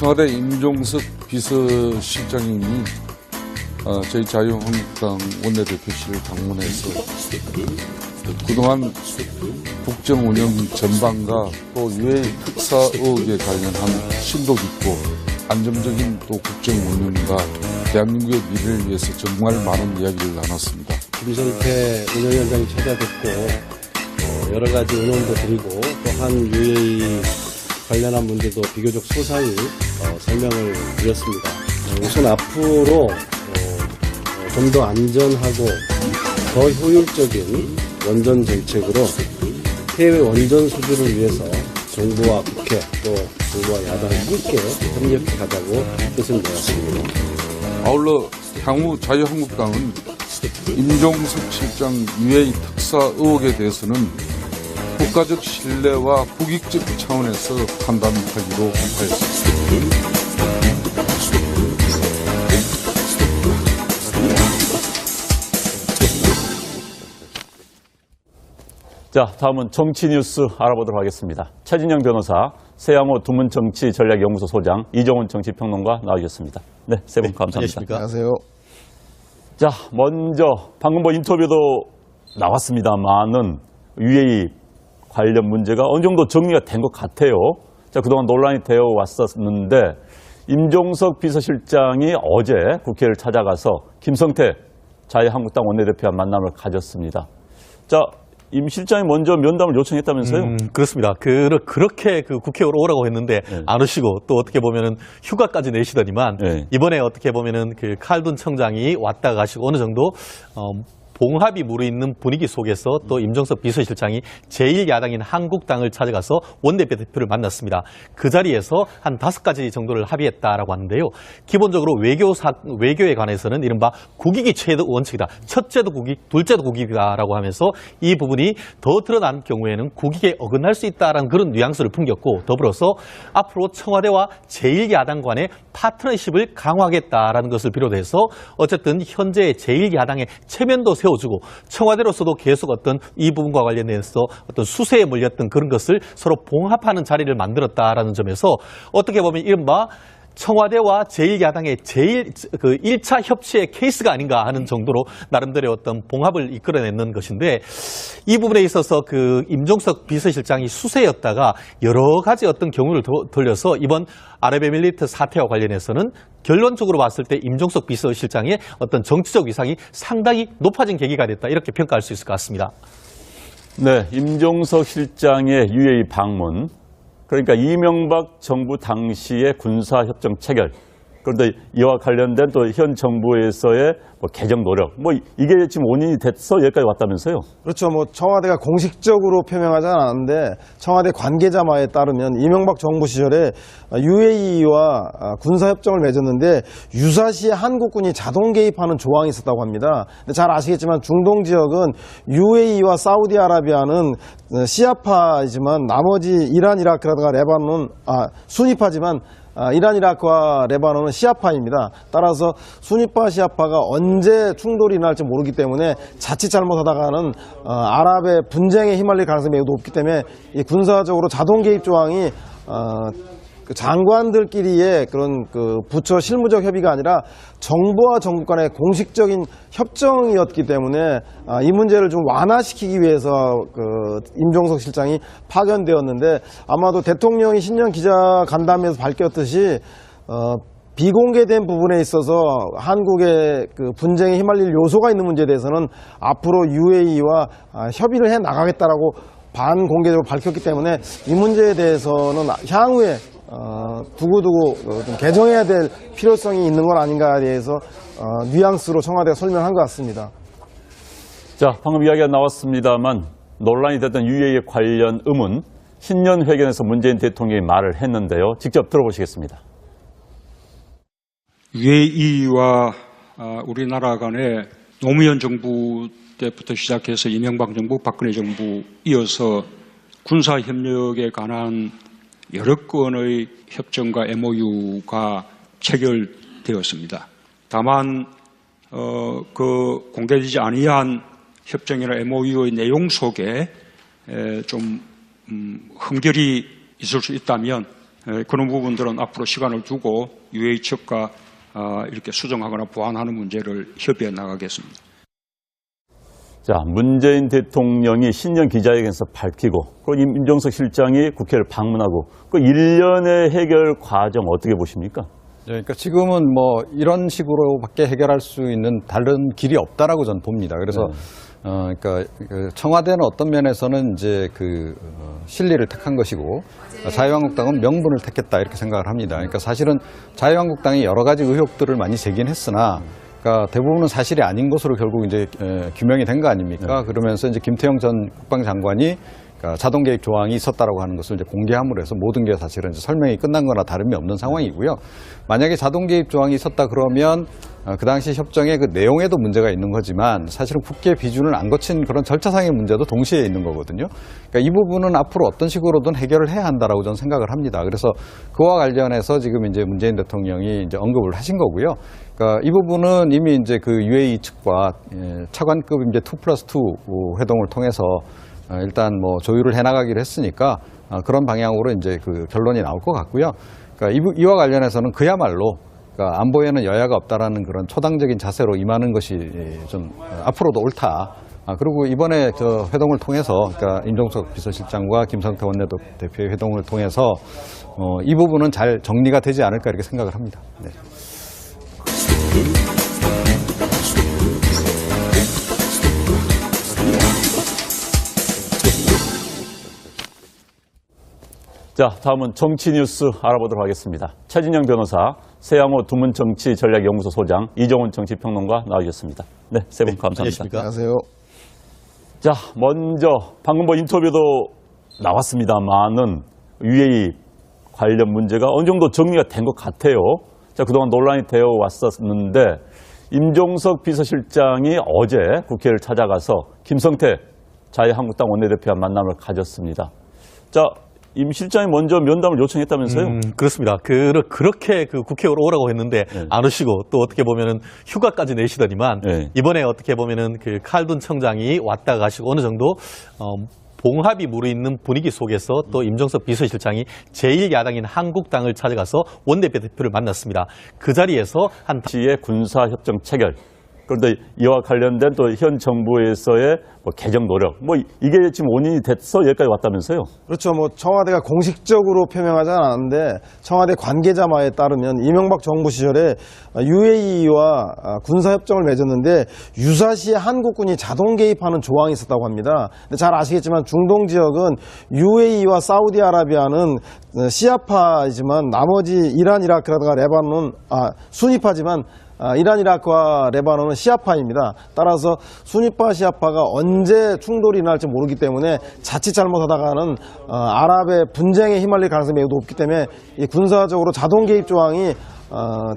청와대 임종석 비서실장님이 어, 저희 자유한국당 원내대표실을 방문해서 그동안 국정 운영 전반과 또 유해 특사 의혹에 관련한 심도 깊고 안정적인 또 국정 운영과 대한민국의 미래를 위해서 정말 많은 이야기를 나눴습니다. 김성태 운영위원장이 찾아뵙고 어, 여러 가지 의논도 드리고 또한 UAE 관련한 문제도 비교적 소상히 어, 설명을 드렸습니다. 어, 우선 앞으로 좀더 안전하고 더 효율적인 원전 정책으로 해외 원전 수주를 위해서 정부와 국회 또 정부와 야당이 함께 협력해 가자고 뜻을 내었습니다. 아울러 향후 자유한국당은 임종석 실장 유해 특사 의혹에 대해서는 국가적 신뢰와 국익적 차원에서 판단하기로 하였습니다. 자, 다음은 정치 뉴스 알아보도록 하겠습니다. 최진영 변호사, 세양호 두문 정치 전략 연구소 소장, 이정훈 정치 평론가 나와주셨습니다. 네, 세분 감사합니다. 안녕하세요. 자, 먼저 방금 뭐 인터뷰도 나왔습니다만은 UAE 관련 문제가 어느 정도 정리가 된 것 같아요. 자, 그동안 논란이 되어 왔었는데 임종석 비서실장이 어제 국회를 찾아가서 김성태 자유한국당 원내대표와 만남을 가졌습니다. 자, 임 실장이 먼저 면담을 요청했다면서요? 음, 그렇습니다. 그, 그렇게 그 국회로 오라고 했는데 네. 안 오시고 또 어떻게 보면은 휴가까지 내시더니만 네. 이번에 어떻게 보면은 그 칼둔 청장이 왔다 가시고 어느 정도 어, 봉합이 무르있는 분위기 속에서 또 임종석 비서실장이 제1야당인 한국당을 찾아가서 원내대 대표를 만났습니다. 그 자리에서 한 다섯 가지 정도를 합의했다라고 하는데요. 기본적으로 외교 사, 외교에 관해서는 이른바 국익이 최대 원칙이다. 첫째도 국익, 둘째도 국익이다라고 하면서 이 부분이 더 드러난 경우에는 국익에 어긋날 수 있다라는 그런 뉘앙스를 풍겼고 더불어서 앞으로 청와대와 제1야당 간의 파트너십을 강화하겠다라는 것을 비롯해서 어쨌든 현재 제1야당의 체면도 세워 주고 청와대로서도 계속 어떤 이 부분과 관련해서 어떤 수세에 몰렸던 그런 것을 서로 봉합하는 자리를 만들었다라는 점에서 어떻게 보면 이른바 청와대와 제1야당의 제일 그 1차 협치의 케이스가 아닌가 하는 정도로 나름대로 어떤 봉합을 이끌어내는 것인데 이 부분에 있어서 그 임종석 비서실장이 수세였다가 여러 가지 어떤 경우를 도- 돌려서 이번 아랍에밀리트 사태와 관련해서는 결론적으로 봤을 때 임종석 비서실장의 어떤 정치적 위상이 상당히 높아진 계기가 됐다 이렇게 평가할 수 있을 것 같습니다. 네, 임종석 실장의 UAE 방문. 그러니까 이명박 정부 당시의 군사협정 체결. 그런데 이와 관련된 또 현 정부에서의 뭐 개정 노력. 뭐 이게 지금 원인이 돼서 여기까지 왔다면서요? 그렇죠. 뭐 청와대가 공식적으로 표명하지 않았는데 청와대 관계자마에 따르면 이명박 정부 시절에 UAE와 군사협정을 맺었는데 유사시에 한국군이 자동 개입하는 조항이 있었다고 합니다. 근데 잘 아시겠지만 중동 지역은 UAE와 사우디아라비아는 시아파이지만 나머지 이란, 이라크라든가 레바논, 아, 순위파지만 아, 이란, 이라크와 레바논은 시아파입니다. 따라서 순위파, 시아파가 언제 충돌이 날지 모르기 때문에 자칫 잘못하다가는 어, 아랍의 분쟁에 휘말릴 가능성이 매우 높기 때문에 이 군사적으로 자동 개입 조항이 어, 그 장관들끼리의 그런 그 부처 실무적 협의가 아니라 정부와 정부 간의 공식적인 협정이었기 때문에 아, 이 문제를 좀 완화시키기 위해서 그 임종석 실장이 파견되었는데 아마도 대통령이 신년 기자 간담회에서 밝혔듯이 어, 비공개된 부분에 있어서 한국의 그 분쟁에 휘말릴 요소가 있는 문제에 대해서는 앞으로 UAE와 아, 협의를 해 나가겠다라고 반공개적으로 밝혔기 때문에 이 문제에 대해서는 향후에 어, 두고두고 어, 좀 개정해야 될 필요성이 있는 건 아닌가에 대해서 어, 뉘앙스로 청와대가 설명한 것 같습니다. 자, 방금 이야기가 나왔습니다만 논란이 됐던 UAE 관련 의문 신년 회견에서 문재인 대통령이 말을 했는데요. 직접 들어보시겠습니다. UAE와 아, 우리나라 간의 노무현 정부 때부터 시작해서 이명박 정부, 박근혜 정부 이어서 군사 협력에 관한 여러 건의 협정과 MOU가 체결되었습니다. 다만 어, 그 공개되지 아니한 협정이나 MOU의 내용 속에 에, 좀 음, 흠결이 있을 수 있다면 에, 그런 부분들은 앞으로 시간을 두고 UAE 측과 아, 이렇게 수정하거나 보완하는 문제를 협의해 나가겠습니다. 자, 문재인 대통령이 신년 기자회견에서 밝히고, 그 임종석 실장이 국회를 방문하고, 그 일련의 해결 과정 어떻게 보십니까? 네, 그러니까 지금은 뭐 이런 식으로밖에 해결할 수 있는 다른 길이 없다라고 저는 봅니다. 그래서 어, 그러니까 그 청와대는 어떤 면에서는 이제 그 어, 실리를 택한 것이고 자유한국당은 명분을 택했다 이렇게 생각을 합니다. 그러니까 사실은 자유한국당이 여러 가지 의혹들을 많이 제기는 했으나 그러니까 대부분은 사실이 아닌 것으로 결국 이제 에, 규명이 된 거 아닙니까? 그러면서 이제 김태형 전 국방장관이 그러니까 자동 개입 조항이 있었다라고 하는 것을 이제 공개함으로 해서 모든 게 사실은 이제 설명이 끝난 거나 다름이 없는 상황이고요. 만약에 자동 개입 조항이 있었다 그러면 어, 그 당시 협정의 그 내용에도 문제가 있는 거지만 사실은 국회 비준을 안 거친 그런 절차상의 문제도 동시에 있는 거거든요. 그러니까 이 부분은 앞으로 어떤 식으로든 해결을 해야 한다라고 저는 생각을 합니다. 그래서 그와 관련해서 지금 이제 문재인 대통령이 이제 언급을 하신 거고요. 그러니까 이 부분은 이미 이제 그 UAE 측과 예, 차관급 이제 2 플러스 2 회동을 통해서 어, 일단 뭐 조율을 해나가기로 했으니까 어, 그런 방향으로 이제 그 결론이 나올 것 같고요. 그러니까 이와 관련해서는 그야말로 그러니까 안보에는 여야가 없다라는 그런 초당적인 자세로 임하는 것이 예, 좀 어, 앞으로도 옳다. 아, 그리고 이번에 저 회동을 통해서, 그러니까 임종석 비서실장과 김성태 원내대표의 회동을 통해서, 어, 이 부분은 잘 정리가 되지 않을까 이렇게 생각을 합니다. 네. 자, 다음은 정치 뉴스 알아보도록 하겠습니다. 최진영 변호사, 세양호 두문 정치 전략 연구소 소장, 이정훈 정치 평론가 나와주셨습니다. 네, 세 분 감사합니다. 안녕하십니까? 안녕하세요. 자, 먼저 방금 뭐 인터뷰도 나왔습니다만은 UAE 관련 문제가 어느 정도 정리가 된 것 같아요. 자, 그동안 논란이 되어 왔었는데 임종석 비서실장이 어제 국회를 찾아가서 김성태 자유한국당 원내대표와 만남을 가졌습니다. 자, 임 실장이 먼저 면담을 요청했다면서요? 음, 그렇습니다. 그, 그렇게 그 국회로 오라고 했는데 네. 안 오시고 또 어떻게 보면은 휴가까지 내시더니만 네. 이번에 어떻게 보면은 그 칼둔 청장이 왔다 가시고 어느 정도 어, 봉합이 무르있는 분위기 속에서 또 임종석 비서실장이 제1야당인 한국당을 찾아가서 원내대 대표를 만났습니다. 그 자리에서 한 시의 군사협정 체결. 그런데 이와 관련된 또 현 정부에서의 뭐 개정 노력. 뭐 이게 지금 원인이 돼서 여기까지 왔다면서요? 그렇죠. 뭐 청와대가 공식적으로 표명하지 않았는데 청와대 관계자 말에 따르면 이명박 정부 시절에 UAE와 군사 협정을 맺었는데 유사시에 한국군이 자동 개입하는 조항이 있었다고 합니다. 근데 잘 아시겠지만 중동 지역은 UAE와 사우디아라비아는 시아파이지만 나머지 이란, 이라크라든가 레바논 아 순위파지만 아, 이란, 이라크와 레바논은 시아파입니다. 따라서 순위파, 시아파가 언제 충돌이 날지 모르기 때문에 자칫 잘못하다가는 어, 아랍의 분쟁에 휘말릴 가능성이 매우 높기 때문에 이 군사적으로 자동 개입 조항이 어,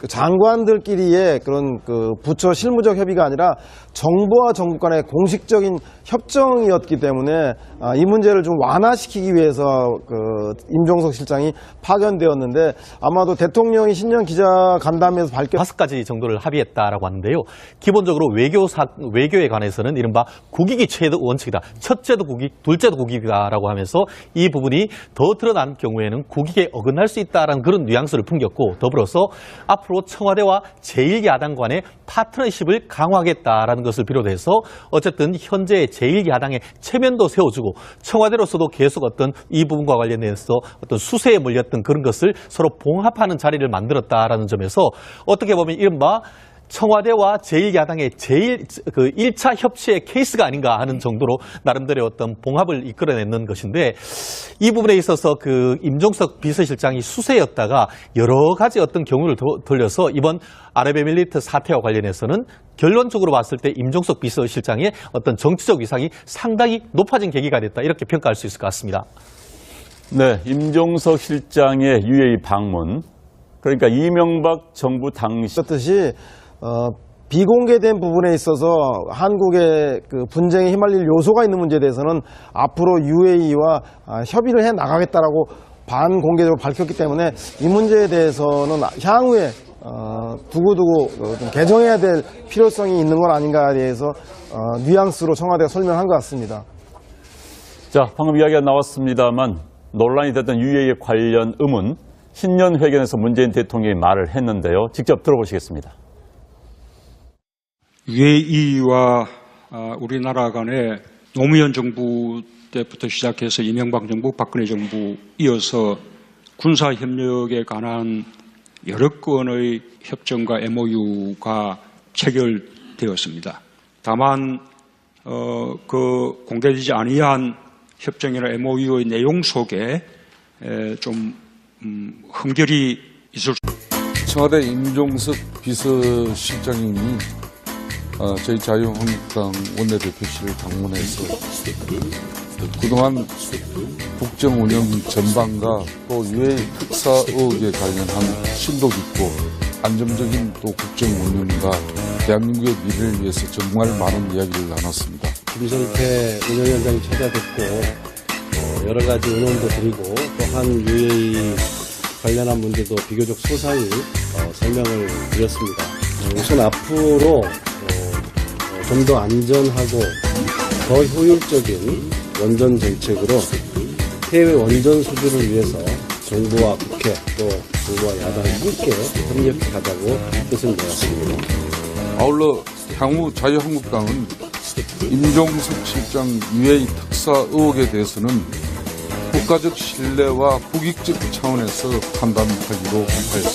그 장관들끼리의 그런 그 부처 실무적 협의가 아니라 정부와 정부 간의 공식적인 협정이었기 때문에 아, 이 문제를 좀 완화시키기 위해서 그 임종석 실장이 파견되었는데 아마도 대통령이 신년 기자 간담회에서 밝혔 다섯 가지 정도를 합의했다라고 하는데요. 기본적으로 외교사, 외교에 관해서는 이른바 국익이 최대 원칙이다. 첫째도 국익, 둘째도 국익이다라고 하면서 이 부분이 더 드러난 경우에는 국익에 어긋날 수 있다라는 그런 뉘앙스를 풍겼고 더불어서 앞으로 청와대와 제1야당 간의 파트너십을 강화하겠다라는 것을 비롯해서 어쨌든 현재 제1야당의 체면도 세워주고 청와대로서도 계속 어떤 이 부분과 관련해서 어떤 수세에 물렸던 그런 것을 서로 봉합하는 자리를 만들었다라는 점에서 어떻게 보면 이른바 청와대와 제1야당의 제일 그 1차 협치의 케이스가 아닌가 하는 정도로 나름대로 어떤 봉합을 이끌어내는 것인데 이 부분에 있어서 그 임종석 비서실장이 수세였다가 여러 가지 어떤 경우를 도- 돌려서 이번 아랍에밀리트 사태와 관련해서는 결론적으로 봤을 때 임종석 비서실장의 어떤 정치적 위상이 상당히 높아진 계기가 됐다 이렇게 평가할 수 있을 것 같습니다. 네, 임종석 실장의 UAE 방문. 그러니까 이명박 정부 당시 있었듯이 어, 비공개된 부분에 있어서 한국의 그 분쟁에 휘말릴 요소가 있는 문제에 대해서는 앞으로 UAE와 아, 협의를 해 나가겠다라고 반공개적으로 밝혔기 때문에 이 문제에 대해서는 향후에 어, 두고두고 어, 좀 개정해야 될 필요성이 있는 건 아닌가에 대해서 어, 뉘앙스로 청와대가 설명한 것 같습니다. 자, 방금 이야기가 나왔습니다만 논란이 됐던 UAE 관련 의문 신년 회견에서 문재인 대통령이 말을 했는데요. 직접 들어보시겠습니다. UAE와 아, 우리나라 간의 노무현 정부 때부터 시작해서 이명박 정부, 박근혜 정부 이어서 군사 협력에 관한 여러 건의 협정과 MOU가 체결되었습니다. 다만 어, 그 공개되지 아니한 협정이나 MOU의 내용 속에 에, 좀 음, 흠결이 있을 수 청와대 임종석 비서실장님이 어, 저희 자유한국당 원내대표실을 방문해서 그동안 국정 운영 전반과 또 유해 특사 의혹에 관련한 심도 깊고 안정적인 또 국정 운영과 대한민국의 미래를 위해서 정말 많은 이야기를 나눴습니다. 김성태 운영위원장님 찾아뵙고 어, 여러 가지 의논도 드리고 또한 UAE 관련한 문제도 비교적 소상히 어, 설명을 드렸습니다. 어, 우선 앞으로 좀 더 안전하고 더 효율적인 원전 정책으로 해외 원전 수주를 위해서 정부와 국회 또 정부와 야당이 함께 협력해 가자고 뜻을 내었습니다. 아울러 향후 자유한국당은 임종석 실장 유해 특사 의혹에 대해서는 국가적 신뢰와 국익적 차원에서 판단하기로 하였습니다.